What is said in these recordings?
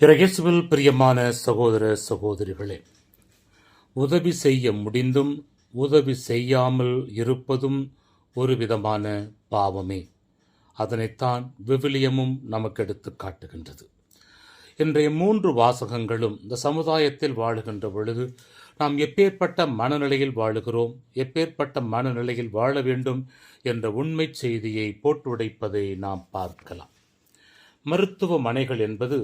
இறையேசுவில் பிரியமான சகோதர சகோதரிகளே உதவி செய்ய முடிந்தும் உதவி செய்யாமல் இருப்பதும் ஒரு விதமான பாவமே. அதனைத்தான் விவிலியமும் நமக்கு எடுத்து காட்டுகின்றது. இன்றைய மூன்று வாசகங்களும் இந்த சமுதாயத்தில் வாழுகின்ற பொழுது நாம் எப்பேற்பட்ட மனநிலையில் வாழுகிறோம் எப்பேற்பட்ட மனநிலையில் வாழ வேண்டும் என்ற உண்மை செய்தியை போட்டுடைப்பதை நாம் பார்க்கலாம். மருத்துவமனைகள் என்பது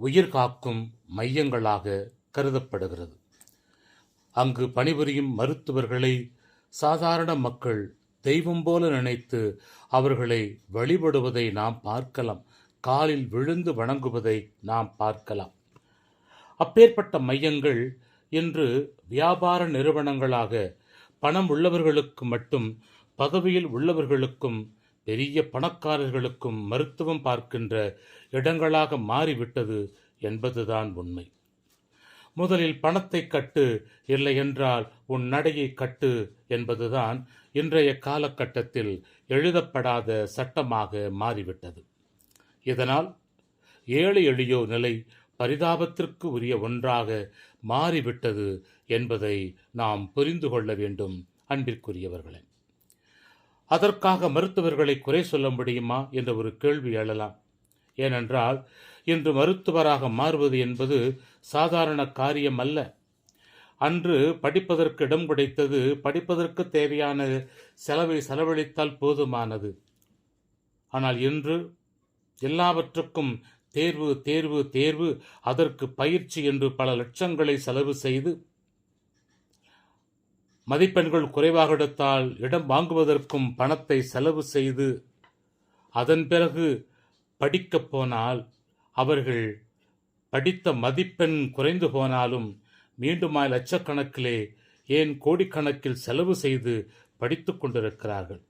உயிர் காக்கும் மையங்களாக கருதப்படுகிறது. அங்கு பணிபுரியும் மருத்துவர்களை சாதாரண மக்கள் தெய்வம் போல நினைத்து அவர்களை வழிபடுவதை நாம் பார்க்கலாம். காலில் விழுந்து வணங்குவதை நாம் பார்க்கலாம். அப்பேற்பட்ட மையங்கள் இன்று வியாபார நிறுவனங்களாக பணம் உள்ளவர்களுக்கு மட்டும் பதவியில் உள்ளவர்களுக்கும் பெரிய பணக்காரர்களுக்கும் மருத்துவம் பார்க்கின்ற இடங்களாக மாறிவிட்டது என்பதுதான் உண்மை. முதலில் பணத்தை கட்டு இல்லை என்றால் உன் நடையை கட்டு என்பதுதான் இன்றைய காலகட்டத்தில் எழுதப்படாத சட்டமாக மாறிவிட்டது. இதனால் ஏழை எளியோ நிலை பரிதாபத்திற்கு உரிய ஒன்றாக மாறிவிட்டது என்பதை நாம் புரிந்து கொள்ள வேண்டும் அன்பிற்குரியவர்களே. அதற்காக மருத்துவர்களை குறை சொல்ல முடியுமா என்ற ஒரு கேள்வி எழலாம். ஏனென்றால் இன்று மருத்துவராக மாறுவது என்பது சாதாரண காரியம் அல்ல. அன்று படிப்பதற்கு இடம் கிடைத்தது படிப்பதற்கு தேவையான செலவை செலவழித்தால் போதுமானது. ஆனால் இன்று எல்லாவற்றுக்கும் தேர்வு தேர்வு தேர்வு அதற்கு பயிற்சி என்று பல லட்சங்களை செலவு செய்து மதிப்பெண்கள் குறைவாக எடுத்தால் இடம் வாங்குவதற்கும் பணத்தை செலவு செய்து அதன் பிறகு படிக்கப் போனால் அவர்கள் படித்த மதிப்பெண் குறைந்து போனாலும் மீண்டுமாய் லட்சக்கணக்கிலே ஏன் கோடிக்கணக்கில் செலவு செய்து படித்து கொண்டிருக்கிறார்கள்?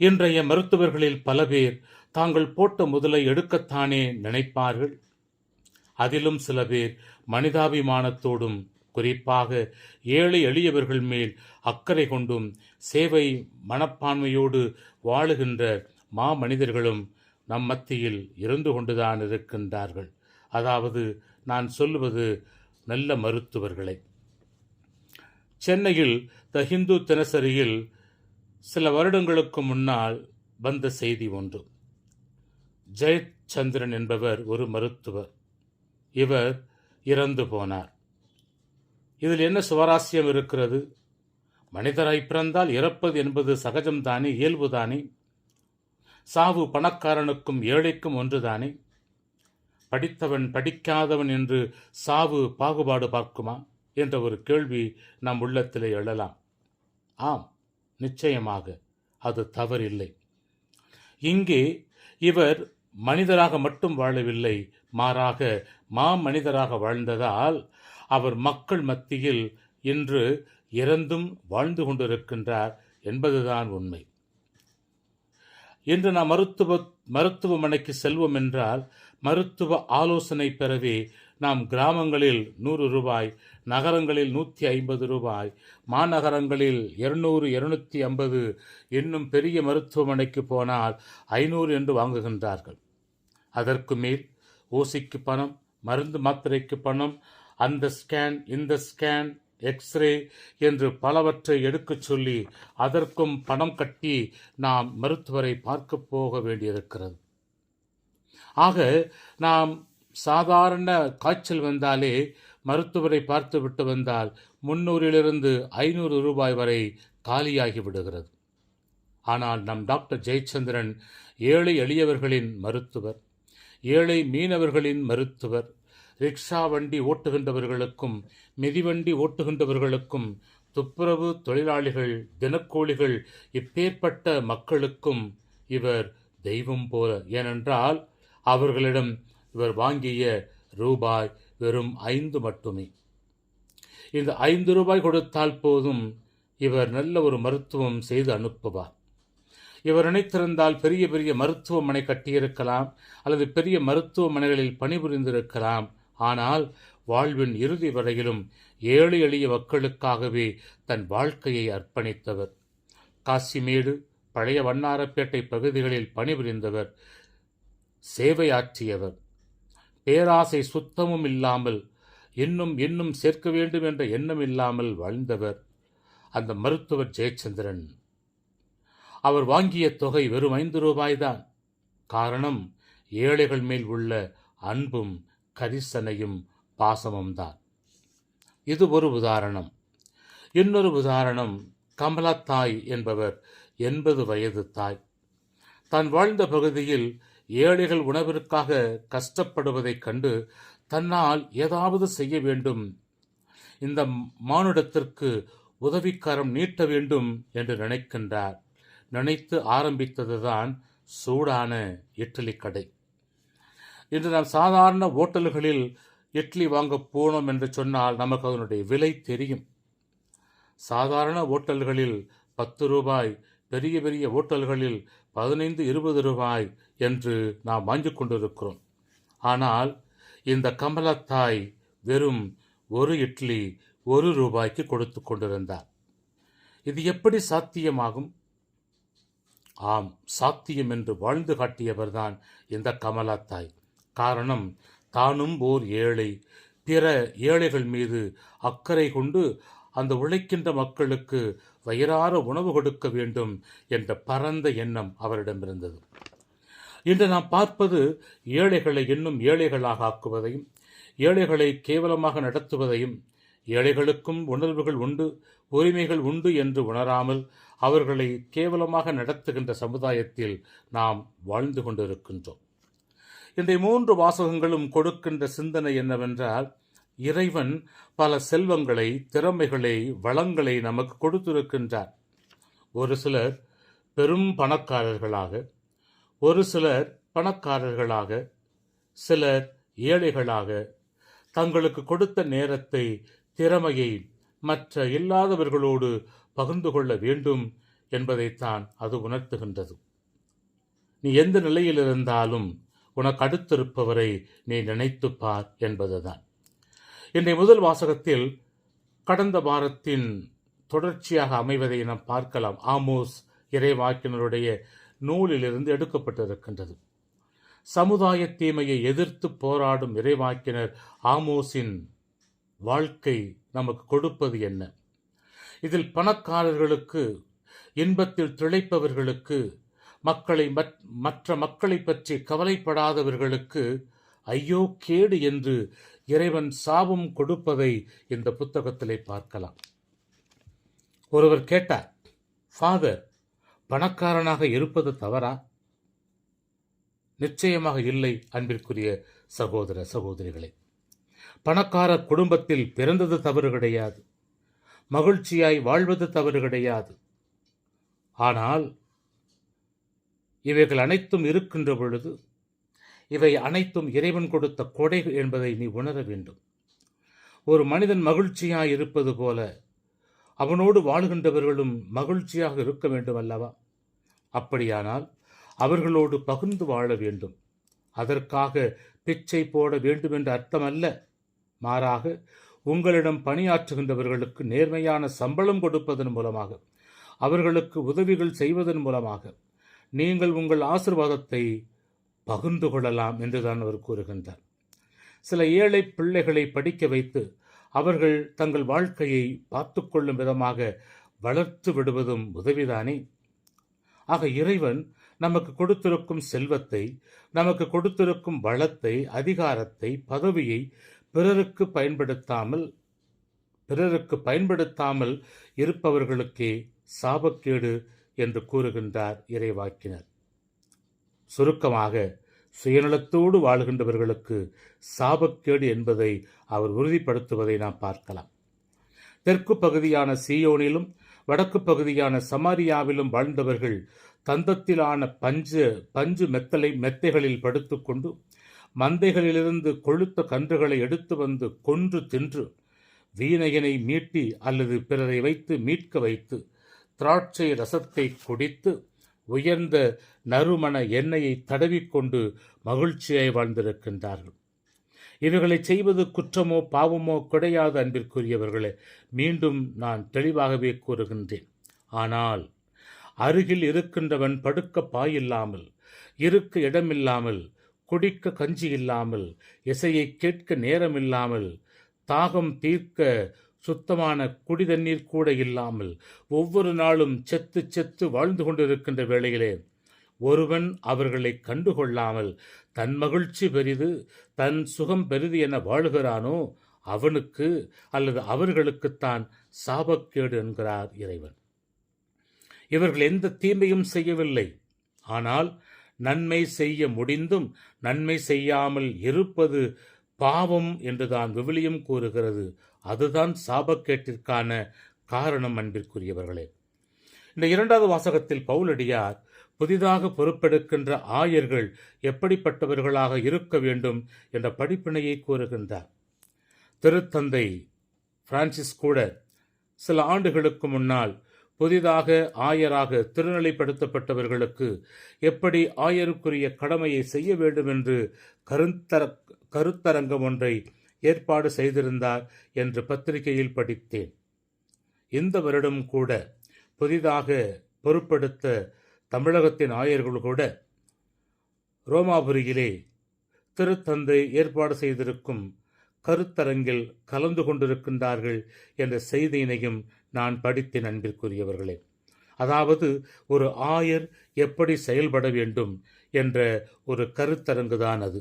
இன்றைய மருத்துவர்களில் பல பேர் தாங்கள் போட்ட முதலை எடுக்கத்தானே நினைப்பார்கள்? அதிலும் சில பேர் மனிதாபிமானத்தோடும் குறிப்பாக ஏழை எளியவர்கள் மேல் அக்கறை கொண்டும் சேவை மனப்பான்மையோடு வாழுகின்ற மா மனிதர்களும் நம் மத்தியில் இருந்து கொண்டுதான் இருக்கின்றார்கள். அதாவது நான் சொல்லுவது நல்ல மருத்துவர்களை. சென்னையில் த ஹிந்து தினசரியில் சில வருடங்களுக்கு முன்னால் வந்த செய்தி ஒன்று. ஜெயச்சந்திரன் என்பவர் ஒரு மருத்துவர். இவர் இறந்து போனார். இதில் என்ன சுவாரஸ்யம் இருக்கிறது? மனிதராய் பிறந்தால் இறப்பது என்பது சகஜம்தானே இயல்புதானே? சாவு பணக்காரனுக்கும் ஏழைக்கும் ஒன்றுதானே? படித்தவன் படிக்காதவன் என்று சாவு பாகுபாடு பார்க்குமா? என்ற ஒரு கேள்வி நம் உள்ளத்திலே எழலாம். ஆம் நிச்சயமாக அது தவறில்லை. இங்கே இவர் மனிதராக மட்டும் வாழவில்லை மாறாக மா மனிதராக வாழ்ந்ததால் அவர் மக்கள் மத்தியில் இன்று இறந்தும் வாழ்ந்து கொண்டிருக்கின்றார் என்பதுதான் உண்மை. இன்று நாம் மருத்துவ மருத்துவமனைக்கு செல்வோம் என்றால் மருத்துவ ஆலோசனை பெறவே நாம் கிராமங்களில் நூறு ரூபாய் நகரங்களில் நூற்றி ஐம்பது ரூபாய் மாநகரங்களில் இருநூறு இருநூற்றி ஐம்பது இன்னும் பெரிய மருத்துவமனைக்கு போனால் ஐநூறு என்று வாங்குகின்றார்கள். அதற்கு மேல் ஊசிக்கு பணம் மருந்து மாத்திரைக்கு பணம் அந்த ஸ்கேன் இந்த ஸ்கேன் எக்ஸ்ரே என்று பலவற்றை எடுக்கச் சொல்லி அதற்கும் பணம் கட்டி நாம் மருத்துவரை பார்க்க போக வேண்டியிருக்கிறது. ஆக நாம் சாதாரண காய்ச்சல் வந்தாலே மருத்துவரை பார்த்து விட்டு வந்தால் முன்னூறிலிருந்து ஐநூறு ரூபாய் வரை காலியாகி விடுகிறது. ஆனால் நம் டாக்டர் ஜெயச்சந்திரன் ஏழை எளியவர்களின் மருத்துவர் ஏழை மீனவர்களின் மருத்துவர் ரிக்ஷா வண்டி ஓட்டுகின்றவர்களுக்கும் மிதிவண்டி ஓட்டுகின்றவர்களுக்கும் துப்புரவு தொழிலாளிகள் தினக்கூலிகள் இப்பேற்பட்ட மக்களுக்கும் இவர் தெய்வம் போல. ஏனென்றால் அவர்களிடம் இவர் வாங்கிய ரூபாய் வெறும் ஐந்து மட்டுமே. இந்த ஐந்து ரூபாய் கொடுத்தால் போதும் இவர் நல்ல ஒரு மருத்துவம் செய்து அனுப்புவார். இவர் நினைத்திருந்தால் பெரிய பெரிய மருத்துவமனை கட்டியிருக்கலாம் அல்லது பெரிய மருத்துவமனைகளில் பணிபுரிந்திருக்கலாம். ஆனால் வாழ்வின் இறுதி வரையிலும் ஏழை எளிய மக்களுக்காகவே தன் வாழ்க்கையை அர்ப்பணித்தவர். காசிமேடு பழைய வண்ணாரப்பேட்டை பகுதிகளில் பணிபுரிந்தவர் சேவையாற்றியவர். பேராசை சுத்தமும் இல்லாமல் இன்னும் இன்னும் சேர்க்க வேண்டும் என்ற எண்ணம் இல்லாமல் வாழ்ந்தவர் அந்த மருத்துவர் ஜெயச்சந்திரன். அவர் வாங்கிய தொகை வெறும் ஐந்து ரூபாய்தான். காரணம் ஏழைகள் மேல் உள்ள அன்பும் கரிசனையும் பாசமும் தான் இது ஒரு உதாரணம். இன்னொரு உதாரணம் கமலா தாய் என்பவர் எண்பது வயது தாய். தான் வாழ்ந்த பகுதியில் ஏழைகள் உணவிற்காக கஷ்டப்படுவதைக் கண்டு தன்னால் ஏதாவது செய்ய வேண்டும் இந்த மானுடத்திற்கு உதவிக்காரம் நீட்ட வேண்டும் என்று நினைக்கின்றார். நினைத்து ஆரம்பித்ததுதான் சூடான இட்லி கடை இன்று நாம் சாதாரண ஓட்டல்களில் இட்லி வாங்க போனோம் என்று சொன்னால் நமக்கு அதனுடைய விலை தெரியும். சாதாரண ஓட்டல்களில் பத்து ரூபாய் பெரிய பெரிய ஓட்டல்களில் பதினைந்து இருபது ரூபாய் என்று நாம் வாங்கி கொண்டிருக்கிறோம். ஆனால் இந்த கமலத்தாய் வெறும் ஒரு இட்லி ஒரு ரூபாய்க்கு கொடுத்து கொண்டிருந்தார். இது எப்படி சாத்தியமாகும்? ஆம் சாத்தியம் என்று வாழ்ந்து காட்டியவர்தான் இந்த கமலாத்தாய். காரணம் தானும் ஓர் ஏழை. பிற ஏழைகள் மீது அக்கறை கொண்டு அந்த உழைக்கின்ற மக்களுக்கு வயிறார உணவு கொடுக்க வேண்டும் என்ற பரந்த எண்ணம் அவரிடம் இருந்தது. இன்று நாம் பார்ப்பது ஏழைகளை இன்னும் ஏழைகளாக ஆக்குவதையும் ஏழைகளை கேவலமாக நடத்துவதையும் ஏழைகளுக்கும் உணர்வுகள் உண்டு உரிமைகள் உண்டு என்று உணராமல் அவர்களை கேவலமாக நடத்துகின்ற சமுதாயத்தில் நாம் வாழ்ந்து கொண்டிருக்கின்றோம். இன்றைய மூன்று வாசகங்களும் கொடுக்கின்ற சிந்தனை என்னவென்றால் இறைவன் பல செல்வங்களை திறமைகளை வளங்களை நமக்கு கொடுத்திருக்கின்றார். ஒரு சிலர் பெரும் பணக்காரர்களாக ஒரு சிலர் பணக்காரர்களாக சிலர் ஏழைகளாக தங்களுக்கு கொடுத்த நேரத்தை திறமையை மற்ற இல்லாதவர்களோடு பகிர்ந்து கொள்ள வேண்டும் என்பதைத்தான் அது உணர்த்துகின்றது. நீ எந்த நிலையில் இருந்தாலும் உனக்கு அடுத்திருப்பவரை நீ நினைத்துப் பார் என்பதுதான். இன்றைய முதல் வாசகத்தில் கடந்த வாரத்தின் தொடர்ச்சியாக அமைவதை நாம் பார்க்கலாம். ஆமோஸ் இறைவாக்கினருடைய நூலிலிருந்து எடுக்கப்பட்டிருக்கின்றது. சமுதாய தீமையை எதிர்த்து போராடும் இறைவாக்கினர் ஆமோஸின் வாழ்க்கை நமக்கு கொடுப்பது என்ன? இதில் பணக்காரர்களுக்கு இன்பத்தில் திளைப்பவர்களுக்கு மக்களை மற்ற மக்களை பற்றி கவலைப்படாதவர்களுக்கு ஐயோ கேடு என்று இறைவன் சாபம் கொடுப்பதை இந்த புத்தகத்திலே பார்க்கலாம். ஒருவர் கேட்டார் ஃபாதர் பணக்காரனாக இருப்பது தவறா? நிச்சயமாக இல்லை அன்பிற்குரிய சகோதர சகோதரிகளே. பணக்கார குடும்பத்தில் பிறந்தது தவறு கிடையாது. மகிழ்ச்சியாய் வாழ்வது தவறு கிடையாது. ஆனால் இவைகள் அனைத்தும் இருக்கின்ற பொழுது இவை அனைத்தும் இறைவன் கொடுத்த கொடை என்பதை நீ உணர வேண்டும். ஒரு மனிதன் மகிழ்ச்சியாக இருப்பது போல அவனோடு வாழ்கின்றவர்களும் மகிழ்ச்சியாக இருக்க வேண்டும் அல்லவா? அப்படியானால் அவர்களோடு பகிர்ந்து வாழ வேண்டும். அதற்காக பிச்சை போட வேண்டும் என்ற அர்த்தமல்ல. மாறாக உங்களிடம் பணியாற்றுகின்றவர்களுக்கு நேர்மையான சம்பளம் கொடுப்பதன் மூலமாக அவர்களுக்கு உதவிகள் செய்வதன் மூலமாக நீங்கள் உங்கள் ஆசிர்வாதத்தை பகிர்ந்து கொள்ளலாம் என்றுதான் அவர் கூறுகின்றார். சில ஏழை பிள்ளைகளை படிக்க வைத்து அவர்கள் தங்கள் வாழ்க்கையை பார்த்து கொள்ளும் விதமாக வளர்த்து விடுவதும் உதவிதானே? ஆக இறைவன் நமக்கு கொடுத்திருக்கும் செல்வத்தை நமக்கு கொடுத்திருக்கும் வளத்தை அதிகாரத்தை பதவியை பிறருக்கு பயன்படுத்தாமல் பிறருக்கு பயன்படுத்தாமல் இருப்பவர்களுக்கே சாபக்கேடு என்று கூறுகின்றார் இறைவாக்கினர். சுருக்கமாக சுயநலத்தோடு வாழ்கின்றவர்களுக்கு சாபக்கேடு என்பதை அவர் உறுதிப்படுத்துவதை நாம் பார்க்கலாம். தெற்கு பகுதியான சீயோனிலும் வடக்கு பகுதியான சமாரியாவிலும் வாழ்ந்தவர்கள் தந்தத்திலான பஞ்சு பஞ்சு மெத்தலை மெத்தைகளில் படுத்துக்கொண்டு மந்தைகளிலிருந்து கொழுத்த கன்றுகளை எடுத்து வந்து கொன்று தின்று வீணையனை மீட்டி அல்லது பிறரை வைத்து மீட்க வைத்து திராட்சை ரசத்தை குடித்து உயர்ந்த நறுமண எண்ணெயை தடவிக்கொண்டு மகிழ்ச்சியாய் வாழ்ந்திருக்கின்றார்கள். இவைகளை செய்வது குற்றமோ பாவமோ கிடையாது அன்பிற்குரியவர்களே. மீண்டும் நான் தெளிவாகவே கூறுகின்றேன். ஆனால் அருகில் இருக்கின்றவன் படுக்க பாயில்லாமல் இருக்க இடமில்லாமல் குடிக்க கஞ்சி இல்லாமல் இசையை கேட்க நேரமில்லாமல் தாகம் தீர்க்க சுத்தமான குடி தண்ணீர் கூட இல்லாமல் ஒவ்வொரு நாளும் செத்து செத்து வாழ்ந்து கொண்டிருக்கின்ற வேளையிலே ஒருவன் அவர்களை கண்டுகொள்ளாமல் தன் மகிழ்ச்சி பெரிது தன் சுகம் பெரிது என வாழுகிறானோ அவனுக்கு அல்லது அவர்களுக்குத்தான் சாபக்கேடு என்கிறார் இறைவன். இவர்கள் எந்த தீமையும் செய்யவில்லை. ஆனால் நன்மை செய்ய முடிந்தும் நன்மை செய்யாமல் இருப்பது பாவம் என்றுதான் விவிலியம் கூறுகிறது. அதுதான் சாபக்கேட்டிற்கான காரணம் அன்பிற்குரியவர்களே. இந்த இரண்டாவது வாசகத்தில் பவுலடியார் புதிதாக பொறுப்பெடுக்கின்ற ஆயர்கள் எப்படிப்பட்டவர்களாக இருக்க வேண்டும் என்ற படிப்பினையை கூறுகின்றார். திருத்தந்தை பிரான்சிஸ் கூட சில ஆண்டுகளுக்கு முன்னால் புதிதாக ஆயராக திருநிலைப்படுத்தப்பட்டவர்களுக்கு எப்படி ஆயருக்குரிய கடமையை செய்ய வேண்டும் என்று கருத்தர கருத்தரங்கம் ஒன்றை ஏற்பாடு செய்திருந்தார் என்று பத்திரிகையில் படித்தேன். இந்த வருடம் கூட புதிதாக பொறுப்படுத்த தமிழகத்தின் ஆயர்கள் கூட ரோமாபுரியிலே திருத்தந்தை ஏற்பாடு செய்திருக்கும் கருத்தரங்கில் கலந்து கொண்டிருக்கின்றார்கள் என்ற செய்தியினையும் நான் படித்தேன் அன்பிற்குரியவர்களே. அதாவது ஒரு ஆயர் எப்படி செயல்பட வேண்டும் என்ற ஒரு கருத்தரங்குதான் அது.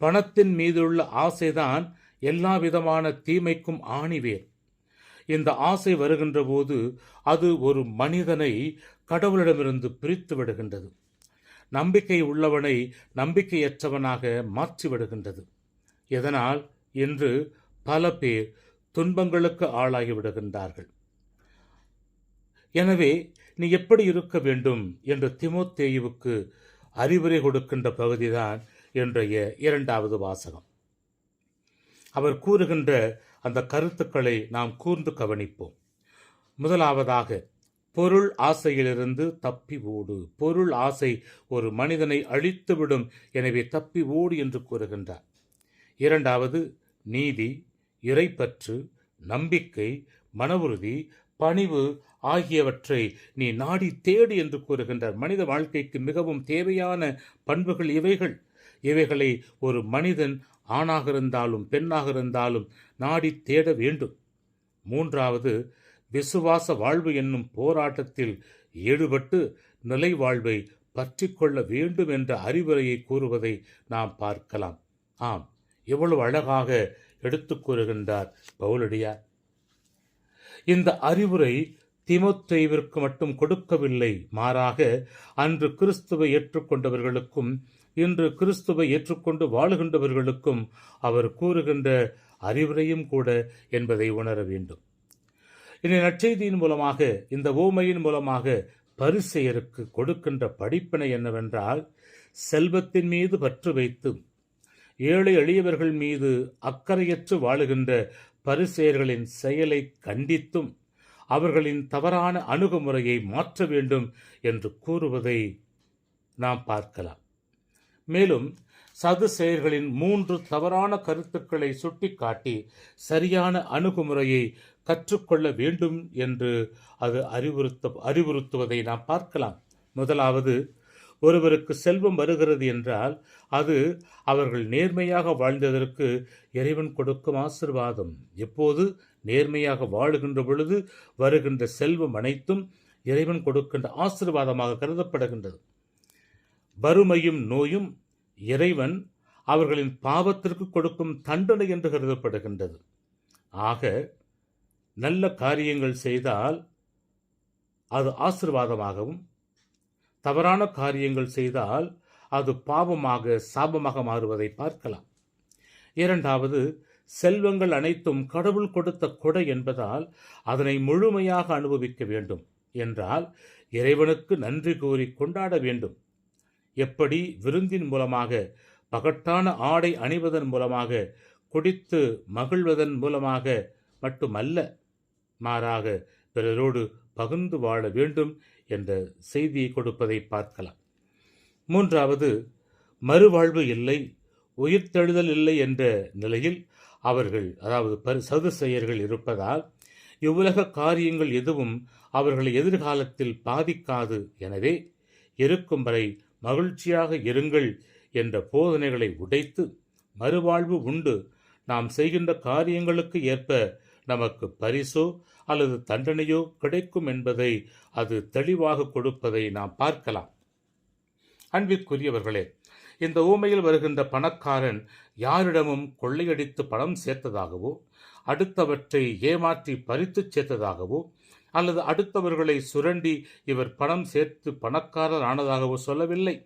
பணத்தின் மீதுள்ள ஆசைதான் எல்லா விதமான தீமைக்கும் ஆணிவேர். இந்த ஆசை வருகின்ற போது அது ஒரு மனிதனை கடவுளிடமிருந்து பிரித்து விடுகின்றது. நம்பிக்கை உள்ளவனை நம்பிக்கையற்றவனாக மாற்றி விடுகின்றது. இதனால் இன்று பல பேர் துன்பங்களுக்கு ஆளாகி விடுகின்றார்கள். எனவே நீ எப்படி இருக்க வேண்டும்? என்று திமோத்தேயுவுக்கு அறிவுரை கொடுக்கின்ற பகுதிதான் இன்றைய இரண்டாவது வாசகம். அவர் கூறுகின்ற அந்த கருத்துக்களை நாம் கூர்ந்து கவனிப்போம். முதலாவதாக பொருள் ஆசையிலிருந்து தப்பி ஓடு. பொருள் ஆசை ஒரு மனிதனை அழித்துவிடும் எனவே தப்பி ஓடு என்று கூறுகின்றார். இரண்டாவது நீதி இறைப்பற்று நம்பிக்கை மன உறுதி பணிவு ஆகியவற்றை நீ நாடி தேடு என்று கூறுகின்றார். மனித வாழ்க்கைக்கு மிகவும் தேவையான பண்புகள் இவைகள். இவைகளை ஒரு மனிதன் ஆணாக இருந்தாலும் பெண்ணாக இருந்தாலும் நாடி தேட வேண்டும். மூன்றாவது விசுவாச வாழ்வு என்னும் போராட்டத்தில் ஈடுபட்டு நிலை வாழ்வை பற்றி கொள்ள வேண்டும் என்ற அறிவுரையை கூறுவதை நாம் பார்க்கலாம். ஆம் எவ்வளவு அழகாக எடுத்து கூறுகின்றார் பவுலடியார். இந்த அறிவுரை திமுத்தைவிற்கு மட்டும் கொடுக்கவில்லை மாறாக அன்று கிறிஸ்துவை ஏற்றுக்கொண்டவர்களுக்கும் இன்று கிறிஸ்துவை ஏற்றுக்கொண்டு வாழுகின்றவர்களுக்கும் அவர் கூறுகின்ற அறிவுரையும் கூட என்பதை உணர வேண்டும். இனி நற்செய்தியின் மூலமாக இந்த ஊமையின் மூலமாக பரிசெயருக்கு கொடுக்கின்ற படிப்பினை என்னவென்றால் செல்வத்தின் மீது பற்று வைத்து ஏழை எளியவர்கள் மீது அக்கறையற்று வாழுகின்ற பரிசெயர்களின் செயலை கண்டித்தும் அவர்களின் தவறான அணுகுமுறையை மாற்ற வேண்டும் என்று கூறுவதை நாம் பார்க்கலாம். மேலும் சது செயல்களின் மூன்று தவறான கருத்துக்களை சுட்டிக்காட்டி சரியான அணுகுமுறையை கற்றுக்கொள்ள வேண்டும் என்று அது அறிவுறுத்த அறிவுறுத்துவதை நாம் பார்க்கலாம். முதலாவது ஒருவருக்கு செல்வம் வருகிறது என்றால் அது அவர்கள் நேர்மையாக வாழ்ந்ததற்கு இறைவன் கொடுக்கும் ஆசிர்வாதம். எப்போது? நேர்மையாக வாழுகின்ற பொழுது வருகின்ற செல்வம் அனைத்தும் இறைவன் கொடுக்கின்ற ஆசிர்வாதமாக கருதப்படுகின்றது. வறுமையும் நோயும் இறைவன் அவர்களின் பாவத்திற்கு கொடுக்கும் தண்டனை என்று கருதப்படுகின்றது. ஆக நல்ல காரியங்கள் செய்தால் அது ஆசிர்வாதமாகவும் தவறான காரியங்கள் செய்தால் அது பாவமாக சாபமாக மாறுவதை பார்க்கலாம். இரண்டாவது செல்வங்கள் அனைத்தும் கடவுள் கொடுத்த கொடை என்பதால் அதனை முழுமையாக அனுபவிக்க வேண்டும். என்றால் இறைவனுக்கு நன்றி கூறி கொண்டாட வேண்டும். எப்படி விருந்தின் மூலமாக பகட்டான ஆடை அணிவதன் மூலமாக குடித்து மகிழ்வதன் மூலமாக மட்டுமல்ல மாறாக பிறரோடு பகிர்ந்து வாழ வேண்டும் என்ற செய்தியை கொடுப்பதை பார்க்கலாம். மூன்றாவது மறுவாழ்வு இல்லை உயிர்த்தெழுதல் இல்லை என்ற நிலையில் அவர்கள் அதாவது பரி சதுசெயர்கள் இருப்பதால் இவ்வுலக காரியங்கள் எதுவும் அவர்களை எதிர்காலத்தில் பாதிக்காது. எனவே இருக்கும் வரை மகிழ்ச்சியாக இருங்கள் என்ற போதனைகளை உடைத்து மறுவாழ்வு உண்டு. நாம் செய்கின்ற காரியங்களுக்கு ஏற்ப நமக்கு பரிசோ அல்லது தண்டனையோ கிடைக்கும் என்பதை அது தெளிவாக கொடுப்பதை நாம் பார்க்கலாம். அன்பிற்குரியவர்களே இந்த ஊமையில் வருகின்ற பணக்காரன் யாரிடமும் கொள்ளையடித்து பணம் சேர்த்ததாகவோ அடுத்தவற்றை ஏமாற்றி பறித்துச் சேர்த்ததாகவோ அல்லது அடுத்தவர்களை சுரண்டி இவர் பணம் சேர்த்து பணக்காரர் ஆனதாகவோ சொல்லவில்லை.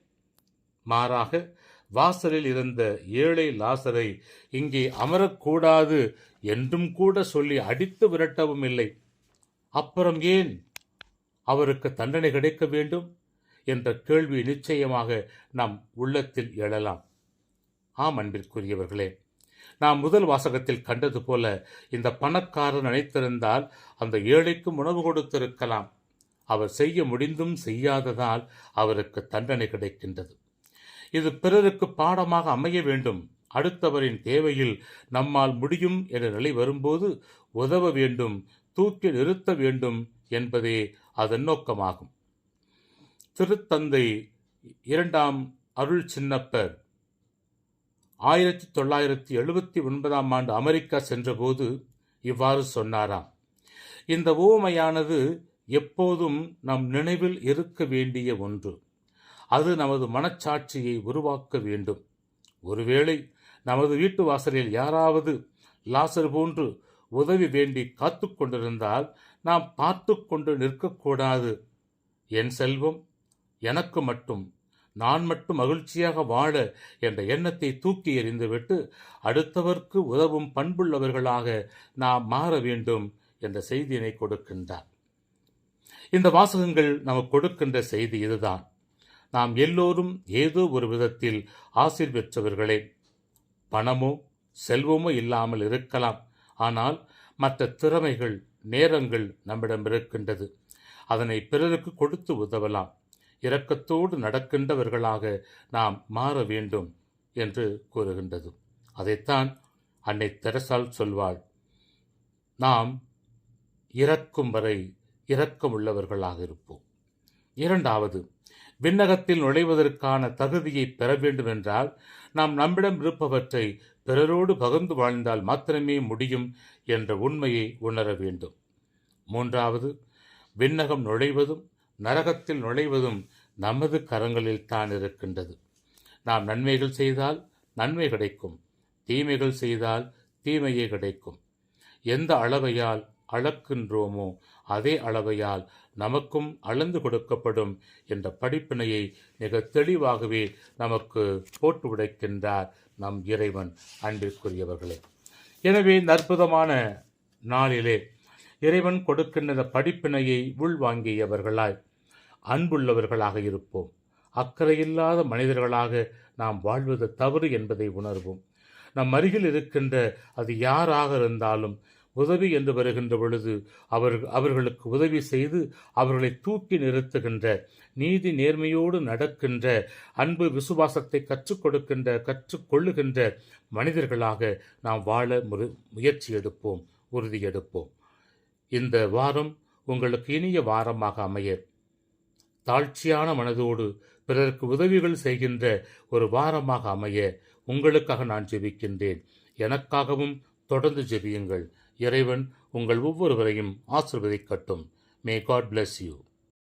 மாறாக வாசலில் இருந்த ஏழை லாசரை இங்கே அமரக்கூடாது என்றும் கூட சொல்லி அடித்து விரட்டவும் இல்லை. அப்புறம் ஏன்? அவருக்கு தண்டனை கிடைக்க வேண்டும் என்ற கேள்வி நிச்சயமாக நம் உள்ளத்தில் எழலாம். ஆம் அன்பிற்குரியவர்களே நாம் முதல் வாசகத்தில் கண்டது போல இந்த பணக்காரர் நினைத்திருந்தால் அந்த ஏழைக்கும் உணவு கொடுத்திருக்கலாம். அவர் செய்ய முடிந்தும் செய்யாததால் அவருக்கு தண்டனை கிடைக்கின்றது. இது பிறருக்கு பாடமாக அமைய வேண்டும். அடுத்தவரின் தேவையில் நம்மால் முடியும் என்ற நிலை வரும்போது உதவ வேண்டும் தூக்கி நிறுத்த வேண்டும் என்பதே அதன் நோக்கமாகும். திருத்தந்தை இரண்டாம் அருள் சின்னப்பர் ஆயிரத்தி தொள்ளாயிரத்தி எழுபத்தி ஒன்பதாம் ஆண்டு அமெரிக்கா சென்றபோது இவ்வாறு சொன்னாராம். இந்த ஊமையானது எப்போதும் நம் நினைவில் இருக்க வேண்டிய ஒன்று. அது நமது மனச்சாட்சியை உருவாக்க வேண்டும். ஒருவேளை நமது வீட்டு வாசலில் யாராவது லாசர் போன்று உதவி வேண்டி காத்து கொண்டிருந்தால் நாம் பார்த்து கொண்டு நிற்கக்கூடாது. என் செல்வம் எனக்கு மட்டும் நான் மட்டும் மகிழ்ச்சியாக வாழ என்ற எண்ணத்தை தூக்கி எறிந்துவிட்டு அடுத்தவர்க்கு உதவும் பண்புள்ளவர்களாக நாம் மாற வேண்டும் என்ற செய்தியினை கொடுக்கின்றார். இந்த வாசகங்கள் நமக்கு கொடுக்கின்ற செய்தி இதுதான். நாம் எல்லோரும் ஏதோ ஒரு விதத்தில் ஆசிர் பெற்றவர்களே. பணமோ செல்வமோ இல்லாமல் இருக்கலாம். ஆனால் மற்ற திறமைகள் நேரங்கள் நம்மிடம் இருக்கின்றது. அதனை பிறருக்கு கொடுத்து உதவலாம். இரக்கத்தோடு நடக்கின்றவர்களாக நாம் மாற வேண்டும் என்று கூறுகின்றது. அதைத்தான் அன்னை தெரசால் சொல்வாள். நாம் இறக்கும் வரை இரக்கமுள்ளவர்களாக இருப்போம். இரண்டாவது விண்ணகத்தில் நுழைவதற்கான தகுதியை பெற வேண்டும் என்றால் நாம் நம்மிடம் இருப்பவற்றை பிறரோடு பகிர்ந்து வாழ்ந்தால் மாத்திரமே முடியும் என்ற உண்மையை உணர வேண்டும். மூன்றாவது விண்ணகம் நுழைவதும் நரகத்தில் நுழைவதும் நமது கரங்களில் தான் இருக்கின்றது. நாம் நன்மைகள் செய்தால் நன்மை கிடைக்கும். தீமைகள் செய்தால் தீமையே கிடைக்கும். எந்த அளவையால் அளக்கின்றோமோ அதே அளவையால் நமக்கும் அளந்து கொடுக்கப்படும் என்ற படிப்பினையை மிக தெளிவாகவே நமக்கு போட்டு உடைக்கின்றார் நம் இறைவன் அன்பிற்குரியவர்களே. எனவே இந்த அற்புதமான நாளிலே இறைவன் கொடுக்கின்ற படிப்பினையை உள்வாங்கியவர்களாய் அன்புள்ளவர்களாக இருப்போம். அக்கறையில்லாத மனிதர்களாக நாம் வாழ்வது தவறு என்பதை உணர்வோம். நம் அருகில் இருக்கின்ற அது யாராக இருந்தாலும் உதவி என்று வருகின்ற பொழுது அவர் அவர்களுக்கு உதவி செய்து அவர்களை தூக்கி நிறுத்துகின்ற நீதி நேர்மையோடு நடக்கின்ற அன்பு விசுவாசத்தை கற்றுக் கொடுக்கின்ற கற்றுக்கொள்ளுகின்ற மனிதர்களாக நாம் வாழ முரு முயற்சி எடுப்போம் உறுதி எடுப்போம். இந்த வாரம் உங்களுக்கு இனிய வாரமாக அமைய தாழ்ச்சியான மனதோடு பிறருக்கு உதவிகள் செய்கின்ற ஒரு வாரமாக அமைய உங்களுக்காக நான் ஜெபிக்கின்றேன். எனக்காகவும் தொடர்ந்து ஜெபியுங்கள். இறைவன் உங்கள் ஒவ்வொருவரையும் ஆசிர்வதிக்கட்டும். May God bless you